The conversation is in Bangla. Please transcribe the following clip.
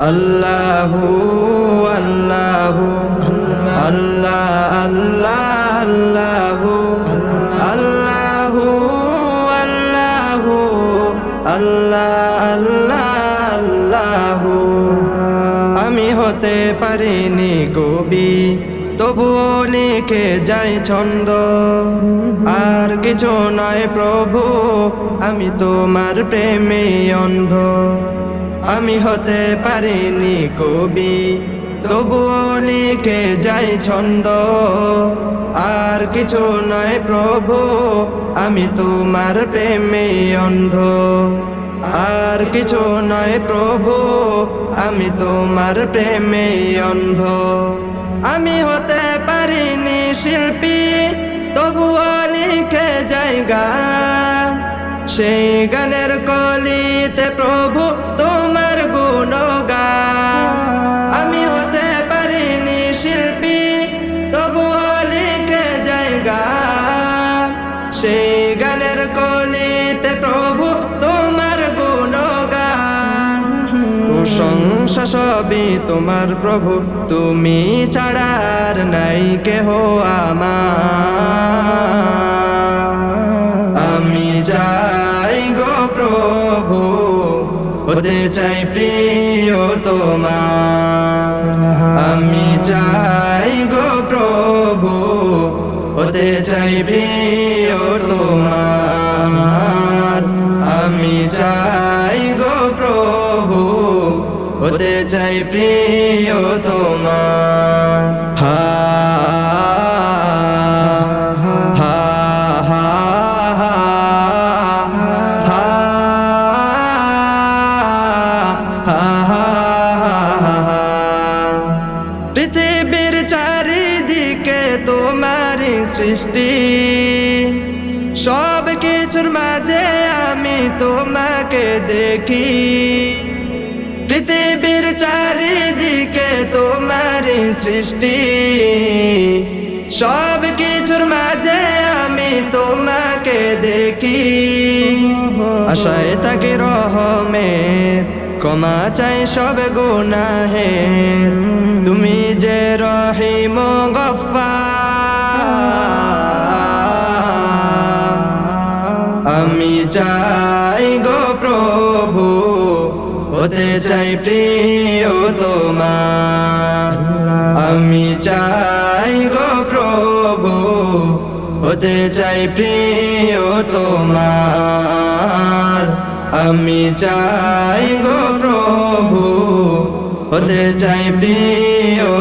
আল্লাহু আল্লাহু আল্লাহ আল্লাহ আল্লাহু আল্লাহু আল্লাহু আল্লাহ আল্লাহ আল্লাহু আমি হতে পারিনি কবি, তবুও লিখে যাই ছন্দ। আর কিছু নয় প্রভু, আমি তোমার প্রেমে অন্ধ। আমি হতে পারিনি কবি, তবুও লিখে যাই ছন্দ। আর কিছু নয় প্রভু, আমি তোমার প্রেমে অন্ধ। আর কিছু নয় প্রভু, আমি তোমার প্রেমে অন্ধ। আমি হতে পারিনি শিল্পী, তবুও লিখে জায়গা সেই গানের কলিতে প্রভু প্রশংসা সবই তোমার প্রভু। তুমি ছাড়ার নাই কেহ আমার। আমি চাই গো প্রভু, হতে চাই প্রিয় তোমার। আমি চাই গো প্রভু, হতে চাই প্রিয় তোমার। আমি চাই হতে চাই প্রিয় হা পৃথিবীর চারিদিকে তোমারই সৃষ্টি। সব কিছুর মাঝে আমি তোমাকে দেখি। পৃথিবীর চারিদিকে তোমার সৃষ্টি। সব কিছুর মাঝে আমি তোমাকে দেখি। আশায় তাকে রহমের, ক্ষমা চাই সব গুনাহের। তুমি যে রহিম গফফার আমি চাই হতে চাই প্রিয় তোমার। আমি চাই গো প্রভু, হতে চাই প্রিয় তোমার। আমি চাই গো প্রভু, হতে চাই প্রিয়